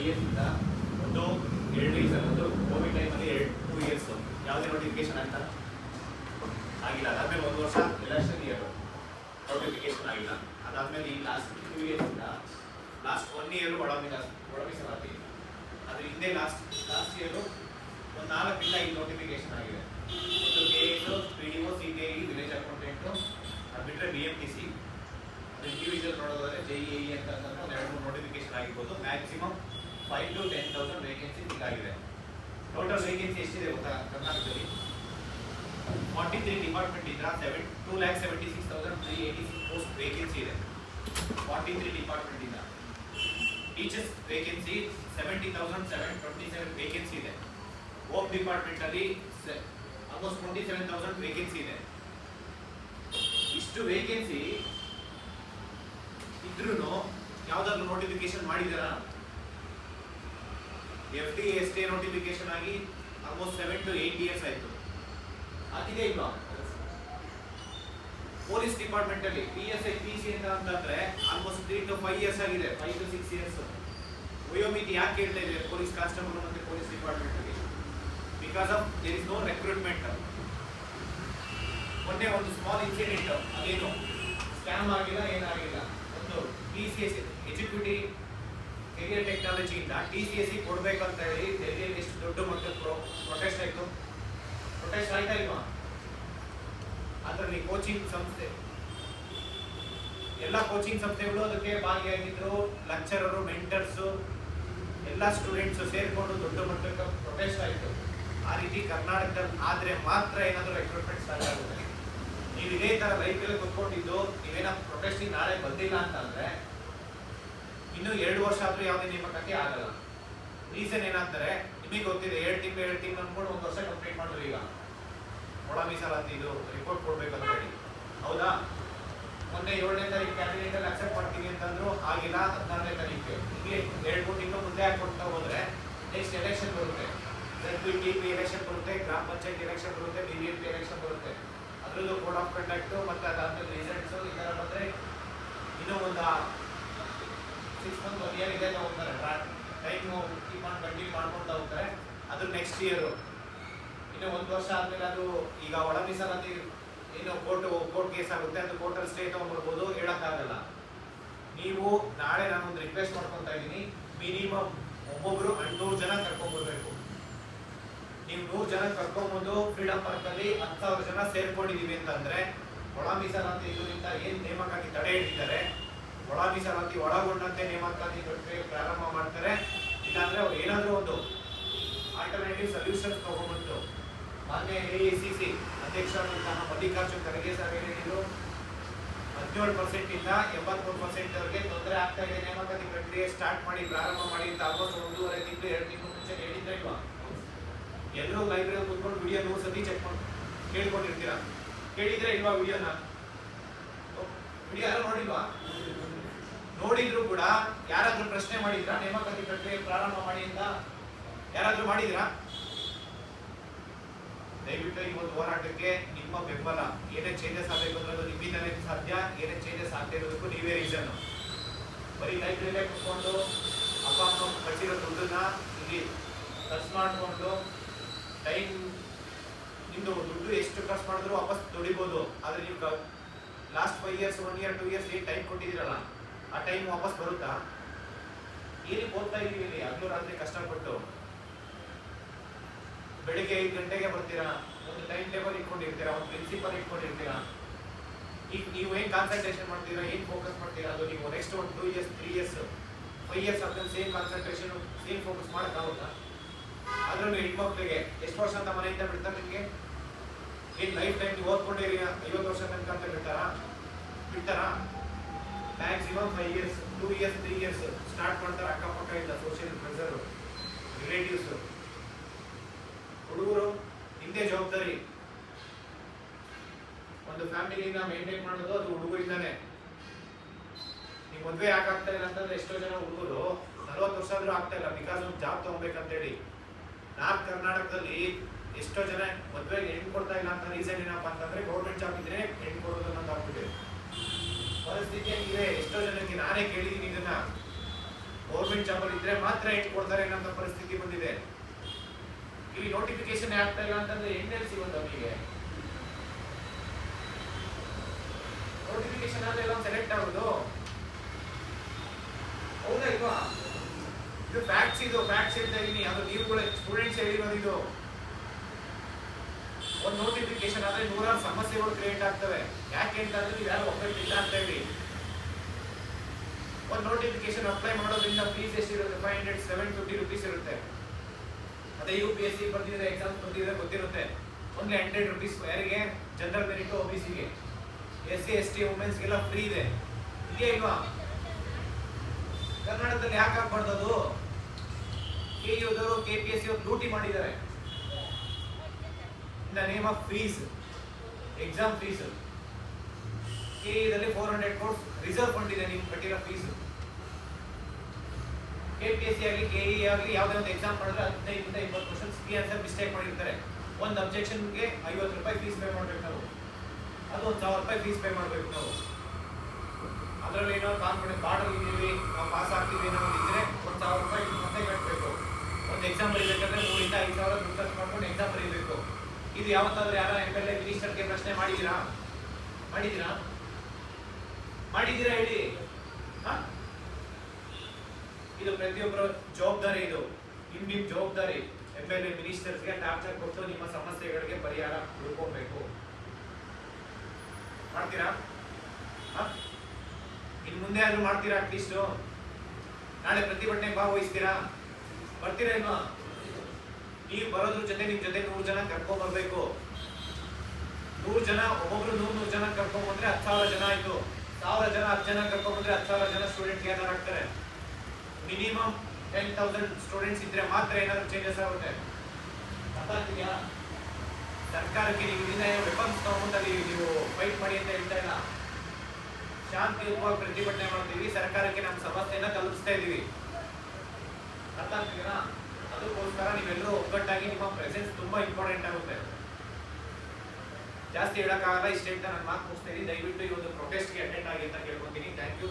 Five years ಇಂದ ಒಂದು ಎರಡು ಇಯರ್ಸ್ ಒಂದು ಕೋವಿಡ್ ಟೈಮಲ್ಲಿ ಎರಡು ಟೂ ಇಯರ್ಸ್ ಯಾವುದೇ ನೋಟಿಫಿಕೇಶನ್ ಅಂತ ಆಗಿಲ್ಲ. ಅದಾದ್ಮೇಲೆ ಒಂದು ವರ್ಷ ಎಲೆಕ್ಷನ್ ಇಯರ್ ನೋಟಿಫಿಕೇಶನ್ ಆಗಿಲ್ಲ. ಅದಾದಮೇಲೆ ಈ ಲಾಸ್ಟ್ ಟೂ ಇಯರ್ಸ್ ಇಂದ ಲಾಸ್ಟ್ ಒನ್ ಇಯರ್ ಒಳ ಒಳ ಮೀಸಲಾತಿ ಅದ್ರ ಹಿಂದೆ ಲಾಸ್ಟ್ ಲಾಸ್ಟ್ ಇಯರು ಒಂದು ನಾಲ್ಕು ಇಲ್ಲ ಈ ನೋಟಿಫಿಕೇಶನ್ ಆಗಿದೆ. ಒಂದು K S P D O C T I village accountant ಅದು ಬಿಟ್ಟರೆ ಬಿ ಎಂ ಟಿ ಸಿ ಅದು ಇಂಡಿವಿಜುವಲ್ ನೋಡೋದಾದ್ರೆ ಜೆ ಇ ಅಂತ ಅಂತಂದ್ರೆ ಒಂದು ಎರಡು ಮೂರು ನೋಟಿಫಿಕೇಶನ್ ಆಗಿರ್ಬೋದು maximum five to ten thousand vacancy ಆಗಿದೆ. ಟೋಟಲ್ ವೇಕೆನ್ಸಿ ಎಷ್ಟಿದೆ ಗೊತ್ತಾ? ಕರ್ನಾಟಕದಲ್ಲಿ? ಫಾರ್ಟಿ ತ್ರೀ ಡಿಪಾರ್ಟ್ಮೆಂಟ್ ಇದ್ರ seven two lakh seventy six thousand three eighty six post vacancy ಇದೆ. ಫಾರ್ಟಿ ತ್ರೀ ಡಿಪಾರ್ಟ್ಮೆಂಟ್ ಇಂದ. Teachers vacancy seventy thousand seven twenty seven vacancy ಇದೆ. Home department ಅಲ್ಲಿ almost twenty seven thousand vacancy ಇದೆ. ಇಷ್ಟು vacancy ಇದ್ರೂ ಯಾವ್ದಾದ್ರು notification ಮಾಡಿದಾರಾ F D S T notification ಆಗಿ almost seven to eight years ಆಯಿತು. ಆಗಿದೆ ಇಲ್ವಾ ಪೊಲೀಸ್ ಡಿಪಾರ್ಟ್ಮೆಂಟ್ ಅಲ್ಲಿ P S I P C ಅಂತ ಅಂತಂದ್ರೆ almost three to five years ಆಗಿದೆ ಫೈವ್ ಟು ಸಿಕ್ಸ್ ಇಯರ್ಸ್ ವಯೋಮಿತಿ ಯಾಕೆ ಹೇಳ್ತಾ ಇದೆ ಪೊಲೀಸ್ ಕಾನ್ಸ್ಟೇಬಲ್ ಮತ್ತೆ ಪೊಲೀಸ್ ಡಿಪಾರ್ಟ್ಮೆಂಟ್ ಅಲ್ಲಿ? Because of there is no recruitment ಮೊನ್ನೆ ಒಂದು ಸ್ಮಾಲ್ ಇನ್ಸಿಡೆಂಟ್ ಅದೇನು. ಸ್ಕ್ಯಾಮ್ ಆಗಿಲ್ಲ, ಏನಾಗಿಲ್ಲ. ಒಂದು P C S executive career ಟೆಕ್ನಾಲಜಿಯಿಂದ T C S C ಕೊಡಬೇಕು ಅಂತ ಹೇಳಿ ಡೆಲ್ಲಿಯಲ್ಲಿ ಎಷ್ಟು ದೊಡ್ಡ ಮಟ್ಟದ ಪ್ರೊಟೆಸ್ಟ್ ಆಯಿತು. ಪ್ರೊಟೆಸ್ಟ್ ಆಯ್ತಾ ಇಲ್ವಾ? ಅದರಲ್ಲಿ ಕೋಚಿಂಗ್ ಸಂಸ್ಥೆ. ಎಲ್ಲ ಕೋಚಿಂಗ್ ಸಂಸ್ಥೆಗಳು ಅದಕ್ಕೆ ಭಾಗಿಯಾಗಿದ್ರು ಲೆಕ್ಚರರು ಮೆಂಟರ್ಸು ಎಲ್ಲ ಸ್ಟೂಡೆಂಟ್ಸು ಸೇರಿಕೊಂಡು ದೊಡ್ಡ ಮಟ್ಟಕ್ಕೆ ಪ್ರೊಟೆಸ್ಟ್ ಆಯಿತು. ಆ ರೀತಿ ಕರ್ನಾಟಕದಲ್ಲಿ ಆದರೆ ಮಾತ್ರ ಏನಾದರೂ ರೆಕ್ರೂಟ್ಮೆಂಟ್ ಸ್ಟಾರ್ಟ್ ಆಗುತ್ತೆ. ನೀವು ಇದೇ ಥರ ರೈತರಲ್ಲಿ ಕುತ್ಕೊಂಡಿದ್ದು ನೀವೇನೋ ಪ್ರೊಟೆಸ್ಟಿಂಗ್ ನಾಳೆ ಬಂದಿಲ್ಲ ಅಂತಂದ್ರೆ ಇನ್ನು ಎರಡು ವರ್ಷ ಆದ್ರೂ ಯಾವುದೇ ನೇಮಕಾತಿ ಆಗಲ್ಲ. ರೀಸನ್ ಏನಂತಾರೆ ನಿಮಗೆ ಗೊತ್ತಿದೆ, ಎರಡು ತಿಂಗಳು ಎರಡು ತಿಂಗಳು ಅಂದ್ಕೊಂಡು ಒಂದು ವರ್ಷ ಕಂಪ್ಲೀಟ್ ಮಾಡಿದ್ರು ಈಗ. ಒಳ ಮೀಸಲಾತಿ ಇದು ರಿಪೋರ್ಟ್ ಕೊಡ್ಬೇಕಂತ ಹೇಳಿ. ಹೌದಾ? ಮೊನ್ನೆ ಏಳನೇ ತಾರೀಕು ಕ್ಯಾಬಿನೆಟ್ ಅಲ್ಲಿ ಅಕ್ಸೆಪ್ಟ್ ಮಾಡ್ತೀನಿ ಅಂತಂದ್ರು, ಆಗಿಲ್ಲ, ಹದಿನಾರನೇ ತಾರೀಕು. ಹೀಗೆ ಎರಡು, ಮೂರು ತಿಂಗಳು ಮುಂದೆ ಹಾಕೊಳ್ತಾ ಹೋದ್ರೆ ನೆಕ್ಸ್ಟ್ ಎಲೆಕ್ಷನ್ ಬರುತ್ತೆ. Z P T P election ಬರುತ್ತೆ, ಗ್ರಾಮ ಪಂಚಾಯತ್ ಎಲೆಕ್ಷನ್ ಬರುತ್ತೆ B B M P election ಬರುತ್ತೆ. ಅದರಲ್ಲೂ ಕೋಡ್ ಆಫ್ ಕಂಡಕ್ಟ್ ಮತ್ತೆ ಅದಾದ್ಮೇಲೆ ರಿಸಲ್ಟ್ಸ್ ಈ ಥರ ಬಂದರೆ ಇನ್ನೂ ಒಂದು ಸಿಕ್ಸ್ ಮಂತ್ ಒನ್ ಇಯರ್ ಇದೆ ಹೋಗ್ತಾರೆ track time keep on continue ಮಾಡ್ಕೊಳ್ತಾ ಹೋಗ್ತಾರೆ. ಅದು ನೆಕ್ಸ್ಟ್ ಇಯರು ಇನ್ನು ಒಂದು ವರ್ಷ ಆದಮೇಲೆ ಅದು ಈಗ ಒಳ ಮೀಸಲಾತಿ ಏನು ಕೋರ್ಟ್ ಕೋರ್ಟ್ ಕೇಸ್ ಆಗುತ್ತೆ, ಅದು ಕೋರ್ಟಲ್ಲಿ ಸ್ಟೇ ತಗೊಂಡ್ಬರ್ಬೋದು, ಹೇಳೋಕ್ಕಾಗಲ್ಲ. ನೀವು ನಾಳೆ ನಾನು ಒಂದು ರಿಕ್ವೆಸ್ಟ್ ಮಾಡ್ಕೊತಾ ಇದ್ದೀನಿ ಮಿನಿಮಮ್ ಒಬ್ಬೊಬ್ಬರು ನೂರು ಜನ ಕರ್ಕೊಂಡ್ಬರ್ಬೇಕು. ನೀವು ನೂರು ಜನ ಕರ್ಕೊಂಬಂದು ಫ್ರೀಡಮ್ ಪಾರ್ಕಲ್ಲಿ ಹತ್ತು ಸಾವಿರ ಜನ ಸೇರ್ಕೊಂಡಿದ್ದೀವಿ ಅಂತಂದರೆ ಒಳ ಮೀಸಲಾತಿ ಇದರಿಂದ ಏನು ನೇಮಕಾಗಿ ತಡೆ ಹಿಡಿತಾರೆ ಒಳ ಮೀಸಲಾತಿ ಒಳಗೊಂಡಂತೆ ನೇಮಕಾತಿ ಪ್ರಕ್ರಿಯೆ ಪ್ರಾರಂಭ ಮಾಡ್ತಾರೆ. ಇಲ್ಲಾಂದ್ರೆ ಅವ್ರು ಏನಾದರೂ ಒಂದು ಆಲ್ಟರ್ನೇಟಿವ್ ಸೊಲ್ಯೂಷನ್ ತಗೊಂಡ್ಬಂದು ಮಾನ್ಯ ಎ ಸಿ ಸಿ ಅಧ್ಯಕ್ಷರಾದಂತಹ ಮಲ್ಲಿಕಾರ್ಜುನ್ ಖರ್ಗೆ ಸರ್ ಏನೇನಿದ್ರು ಹದಿನೇಳು ಪರ್ಸೆಂಟ್ ಇಂದ ಎಂಬತ್ಮೂರು ಪರ್ಸೆಂಟ್ ಅವರಿಗೆ ತೊಂದರೆ ಆಗ್ತಾ ಇದೆ, ನೇಮಕಾತಿ ಪ್ರಕ್ರಿಯೆ ಸ್ಟಾರ್ಟ್ ಮಾಡಿ ಪ್ರಾರಂಭ ಮಾಡಿ ಅಂತ ಆಲ್ಮೋಸ್ಟ್ ಒಂದೂವರೆ ತಿಂಗಳು, ಎರಡು ತಿಂಗಳು ಮುಂಚೆ ಹೇಳಿದ್ರೆ ಇಲ್ವಾ? ಎಲ್ಲರೂ ಲೈಬ್ರರಿ ಕೂತ್ಕೊಂಡು ವಿಡಿಯೋ ನೂರು ಸತಿ ಚೆಕ್ ಮಾಡಿ, ಕೇಳ್ಕೊಂಡಿರ್ತೀರಾ? ಕೇಳಿದ್ರೆ ಇಲ್ವಾ ವಿಡಿಯೋನ ವಿಡಿಯೋ ನೋಡಿಲ್ವಾ ನೋಡಿದ್ರು ಕೂಡ ಯಾರಾದ್ರೂ ಪ್ರಶ್ನೆ ಮಾಡಿದ್ರಾ? ನೇಮಕಾತಿ ಪ್ರಕ್ರಿಯೆ ಪ್ರಾರಂಭ ಮಾಡಿ ಅಂತ ಯಾರಾದ್ರೂ ಮಾಡಿದ್ರಾ? ದಯವಿಟ್ಟು ಈ ಒಂದು ಹೋರಾಟಕ್ಕೆ ನಿಮ್ಮ ಬೆಂಬಲ. ಏನೇ ಚೇಂಜಸ್ ಆಗಬೇಕು ಅದು ನಿಮ್ಮಿಂದಲೇ ಸಾಧ್ಯ, ಏನೇ ಚೇಂಜಸ್ ಆಗದೆ ಇರೋದಕ್ಕೂ ನೀವೇ ರೀಸನ್ ಬರೀ ಲೈಬ್ರರಿಯಲ್ಲೇ ಕುತ್ಕೊಂಡು ಅಪ್ಪ, ಅಮ್ಮ ಕಟ್ಟಿರೋ ದುಡ್ಡನ್ನ ಇಲ್ಲಿ ಖರ್ಚು ಮಾಡಿಕೊಂಡು ಟೈಮ್ ನಿಮ್ಮದು ದುಡ್ಡು ಎಷ್ಟು ಖರ್ಚು ಮಾಡಿದ್ರು ವಾಪಸ್ ದುಡಿಬೋದು. ಆದರೆ ನೀವು last five years one year two years ಏನು ಟೈಮ್ ಕೊಟ್ಟಿದ್ದೀರಲ್ಲ, ಆ ಟೈಮ್ ವಾಪಸ್ ಬರುತ್ತಾ? ಏನಕ್ಕೆ ಓದ್ತಾ ಇದ್ದೀವಿ ಇಲ್ಲಿ ಹಗಲು ರಾತ್ರಿ ಕಷ್ಟಪಟ್ಟು. ಬೆಳಿಗ್ಗೆ ಐದು ಗಂಟೆಗೆ ಬರ್ತೀರಾ? ಒಂದು ಟೈಮ್ ಟೇಬಲ್ ಇಟ್ಕೊಂಡಿರ್ತೀರಾ? ಒಂದು ಪ್ರಿನ್ಸಿಪಲ್ ಇಟ್ಕೊಂಡಿರ್ತೀರಾ? ಈಗ ನೀವು ಏನು ಕಾನ್ಸಂಟ್ರೇಷನ್ ಮಾಡ್ತೀರಾ? ಏನ್ ಫೋಕಸ್ ಮಾಡ್ತೀರಾ? ಅದು ನೀವು ನೆಕ್ಸ್ಟ್ ಒಂದು two years three years five years ಆದ್ಮೇಲೆ ಸೇಮ್ ಕಾನ್ಸಂಟ್ರೇಷನ್ ಸೇಮ್ ಫೋಕಸ್ ಮಾಡೋಕ್ಕಾಗುತ್ತಾ ಅದರಲ್ಲೂ ಹೆಣ್ಮಕ್ಳಿಗೆ ಎಷ್ಟು ವರ್ಷ ಅಂತ ಮನೆಯಿಂದ ಬಿಡ್ತಾರೆ ನಿಮಗೆ? ಏನ್ ಲೈಫ್ ಟೈಮ್ ನೀವು ಓದ್ಕೊಂಡಿರಿ ಐವತ್ತು ವರ್ಷ ತನಕ ಅಂತ ಬಿಡ್ತಾರಾ ಬಿಡ್ತಾರಾ maximum five years two years three years start ಮಾಡ್ತಾರೆ ಅಕ್ಕಪಕ್ಕ ಇಲ್ಲ ಸೋಷಿಯಲ್ ಪ್ರೆಸರ್ ರಿಲೇಟಿವ್ಸ್ ಹುಡುಗರು ಹಿಂದೆ ಜವಾಬ್ದಾರಿ. ಒಂದು ಫ್ಯಾಮಿಲಿನ ಮೇಂಟೈನ್ ಮಾಡೋದು ಅದು ಹುಡುಗರಿಂದಾನೆ ನೀವು ಮದುವೆ ಯಾಕೆ ಆಗ್ತಾ ಇಲ್ಲ ಅಂತಂದ್ರೆ ಎಷ್ಟೋ ಜನ ಹುಡುಗರು ನಲ್ವತ್ತು ವರ್ಷ ಆದ್ರೂ ಆಗ್ತಾ ಇಲ್ಲ ಬಿಕಾಸ್ ಒಂದು ಜಾಬ್ ತಗೋಬೇಕಂತೇಳಿ. ನಾರ್ತ್ ಕರ್ನಾಟಕದಲ್ಲಿ ಎಷ್ಟೋ ಜನ ಮದ್ವೆಗೆ ಹೆಣ್ಣು ಕೊಡ್ತಾ ಇಲ್ಲ ಅಂತ ರೀಸನ್ ಏನಪ್ಪ ಅಂತಂದ್ರೆ ಗೌರ್ಮೆಂಟ್ ಜಾಬ್ ಇದ್ರೆ ಹೆಣ್ಣು ಕೊಡೋದು ಅನ್ನೋದು ಆಗ್ಬಿಟ್ಟಿದೆ ಪರಿಸ್ಥಿತಿ ಹೆಂಗಿದೆ? ಎಷ್ಟೋ ಜನಕ್ಕೆ ನಾನೇ ಕೇಳಿದೀನಿ ಇದನ್ನ. ಗೌರ್ಮೆಂಟ್ ಜಾಬ್ ಅಲ್ಲಿ ಇದ್ರೆ ಮಾತ್ರ ಹೆಣ್ಣು ಕೊಡ್ತಾರೆ ಅನ್ನೋ ಪರಿಸ್ಥಿತಿ ಬಂದಿದೆ. ಇಲ್ಲಿ ನೋಟಿಫಿಕೇಶನ್ ಆಗ್ತಾ ಇಲ್ಲ ಅಂತಂದ್ರೆ ಹೆಣ್ಣೆಲ್ಲಿ ಸಿಗೋದು ನಮಗೆ ನೋಟಿಫಿಕೇಶನ್ ಆದ್ರೆ ಎಲ್ಲ ಸೆಲೆಕ್ಟ್ ಆಗೋದು? ಹೌದಾ ಇಲ್ವಾ? ಇದು ಫ್ಯಾಕ್ಟ್ಸ್ ಇದು ಫ್ಯಾಕ್ಟ್ಸ್ ಹೇಳ್ತಾ ಇದೀನಿ. ಅದು ನೀವುಗಳ ಸ್ಟೂಡೆಂಟ್ಸ್ ಹೇಳಿರೋದು ಇದು. ಒಂದು ನೋಟಿಫಿಕೇಶನ್ ಆದ್ರೆ ನೂರಾರು ಸಮಸ್ಯೆಗಳು ಕ್ರಿಯೇಟ್ ಆಗ್ತವೆ. ಯಾಕೆ ಅಂತಂದ್ರೆ ನೀವು ಯಾರು ಇಲ್ಲ ಅಂತ ಹೇಳಿ. ಒಂದು ನೋಟಿಫಿಕೇಶನ್ ಅಪ್ಲೈ ಮಾಡೋದ್ರಿಂದ ಫೀಸ್ ಎಷ್ಟಿರುತ್ತೆ? Five hundred seven fifty rupees ಇರುತ್ತೆ. ಅದೇ ಯು ಪಿ ಎಸ್ ಸಿ ಬರ್ತಿದ್ರೆ ಎಕ್ಸಾಮ್ ಬರ್ತಿದ್ರೆ ಗೊತ್ತಿರುತ್ತೆ. ಓನ್ಲಿ ಹಂಡ್ರೆಡ್ ರುಪೀಸ್ ಯಾರಿಗೆ? ಜನರಲ್ ಮೆರಿಟ್ ಒ ಬಿ ಸಿಗೆ ಎಸ್ ಸಿ ಎಸ್ ಟಿ ವುಮೆನ್ಸ್ಗೆಲ್ಲ ಫ್ರೀ ಇದೆ. ಇದೆಯಾ ಇಲ್ವಾ? ಕರ್ನಾಟಕದಲ್ಲಿ ಯಾಕೆ ಅದು? ಕೆ ಯುದವರು ಕೆ ಪಿ ಎಸ್ ಸಿ ಲೂಟಿ ಮಾಡಿದ್ದಾರೆ. In the name of fees exam fees K ದಲ್ಲಿ four hundred crores reserve fund ನೀವು ಕಟ್ಟಿರೋ fees K P S C ಆಗಲಿ ಕೆ ಇ ಆಗಲಿ, ಯಾವುದೇ ಒಂದು ಎಕ್ಸಾಮ್ ಮಾಡಿದ್ರೆ ಹದಿನೈದರಿಂದ ಇಪ್ಪತ್ತು ಕ್ವಶನ್ಸ್ ಕೀ ಆನ್ಸರ್ ಮಿಸ್ಟೇಕ್ ಮಾಡಿರ್ತಾರೆ. ಒಂದು ಅಬ್ಜೆಕ್ಷನ್ಗೆ ಐವತ್ತು ರೂಪಾಯಿ ಫೀಸ್ ಪೇ ಮಾಡ್ಬೇಕು ನಾವು. ಅದು ಒಂದು ಸಾವಿರ ರೂಪಾಯಿ ಫೀಸ್ ಪೇ ಮಾಡಬೇಕು ನಾವು. ಅದರಲ್ಲಿ ಏನೋ ಕಾನ್ಫಿಡೆನ್ಸ್ ಬಾರ್ಡರ್ ಇದ್ದೀವಿ, ನಾವು ಪಾಸ್ ಆಗ್ತೀವಿ ಅನ್ನೋ ಒಂದು ಇದ್ದರೆ ಒಂದು ಸಾವಿರ ರೂಪಾಯಿ ಮತ್ತೆ ಕಟ್ಟಬೇಕು ಒಂದು ಎಕ್ಸಾಮ್ ಬರೀಬೇಕಂದ್ರೆ ಮೂರಿಂದ ಐದು ಸಾವಿರ ದುಡ್ಡು ಖರ್ಚು ಮಾಡ್ಕೊಂಡು ಎಕ್ಸಾಮ್ ಬರೀಬೇಕು. ಇದು ಯಾವತ್ತಾದ್ರೂ ಯಾರ ಎಂ ಎಲ್ ಎ ಮಿನಿಸ್ಟರ್ಗೆ ಪ್ರಶ್ನೆ ಮಾಡಿದ್ದೀರಾ? ಮಾಡಿದ್ದೀರಾ? ಮಾಡಿದ್ದೀರಾ ಹೇಳಿ? ಇದು ಪ್ರತಿಯೊಬ್ಬರ ಜವಾಬ್ದಾರಿ ಇದು. ನಿಮ್ ಜವಾಬ್ದಾರಿ. ಎಂ ಎಲ್ ಎ ಮಿನಿಸ್ಟರ್ಸ್ಗೆ ಟಾರ್ಚರ್ ಕೊಟ್ಟು ನಿಮ್ಮ ಸಮಸ್ಯೆಗಳಿಗೆ ಪರಿಹಾರ ಹುಡುಕೋಬೇಕು ಮಾಡ್ತೀರಾ? ಇನ್ ಮುಂದೆ ಆದ್ರೂ ಮಾಡ್ತೀರಾ ಅಟ್ಲೀಸ್ಟ್ ನಾಳೆ ಪ್ರತಿಭಟನೆ ಭಾಗವಹಿಸ್ತೀರಾ? ಬರ್ತೀರಾ ಇಲ್ವಾ ನೀವು ಬರೋದ್ರ ಜೊತೆ ನಿಮ್ ಜೊತೆ ನೂರು ಜನ ಕರ್ಕೊಂಡ್ ಬರ್ಬೇಕು. ನೂರು ಜನ, ಒಬ್ಬೊಬ್ರು ನೂರ್ ನೂರು ಜನ ಕರ್ಕೊಂಡ್ ಬಂದ್ರೆ ಹತ್ತು ಸಾವಿರ ಜನ ಆಯ್ತು. ಸಾವಿರ ಜನ, ಹತ್ತು ಜನ ಕರ್ಕೊಂಡ್ ಬಂದ್ರೆ ಹತ್ತು ಸಾವಿರ ಜನ ಸ್ಟೂಡೆಂಟ್ ಏನಾರು ಆಗ್ತಾರೆ. ಮಿನಿಮಮ್ ಟೆನ್ ತೌಸಂಡ್ ಸ್ಟೂಡೆಂಟ್ಸ್ ಇದ್ರೆ ಮಾತ್ರ ಏನಾದ್ರು ಚೇಂಜಸ್ ಆಗುತ್ತೆ. ಸರ್ಕಾರಕ್ಕೆ ನೀವು ಇದನ್ನ ವೆಪನ್ಸ್ ತಗೊಂಡಲ್ಲಿ ನೀವು ಫೈಟ್ ಮಾಡಿ ಅಂತ ಹೇಳ್ತಾ ಇಲ್ಲ. ಶಾಂತಿಯುತವಾಗಿ ಪ್ರತಿಭಟನೆ ಮಾಡ್ತೀವಿ, ಸರ್ಕಾರಕ್ಕೆ ನಮ್ಮ ಸಮಸ್ಯೆಯನ್ನ ತಲುಪಿಸ್ತಾ ಇದೀವಿ. ಅರ್ಥ ಅದಕ್ಕೋಸ್ಕರ ನೀವೆಲ್ಲರೂ ಒಗ್ಗಟ್ಟಾಗಿ ನಿಮ್ಮ ಪ್ರೆಸೆನ್ಸ್ ತುಂಬಾ ಇಂಪಾರ್ಟೆಂಟ್ ಆಗುತ್ತೆ. ಜಾಸ್ತಿ ಹೇಳಕ್ಕಾಗಲ್ಲ, ಇಷ್ಟೇ ಅಂತ ನಾನು ಮಾತು ಮುಗಿಸ್ತೀನಿ ದಯವಿಟ್ಟು ಈ ಒಂದು ಪ್ರೊಟೆಸ್ಟ್ಗೆ ಅಟೆಂಡ್ ಆಗಿ ಅಂತ ಕೇಳ್ಕೊತೀನಿ. Thank you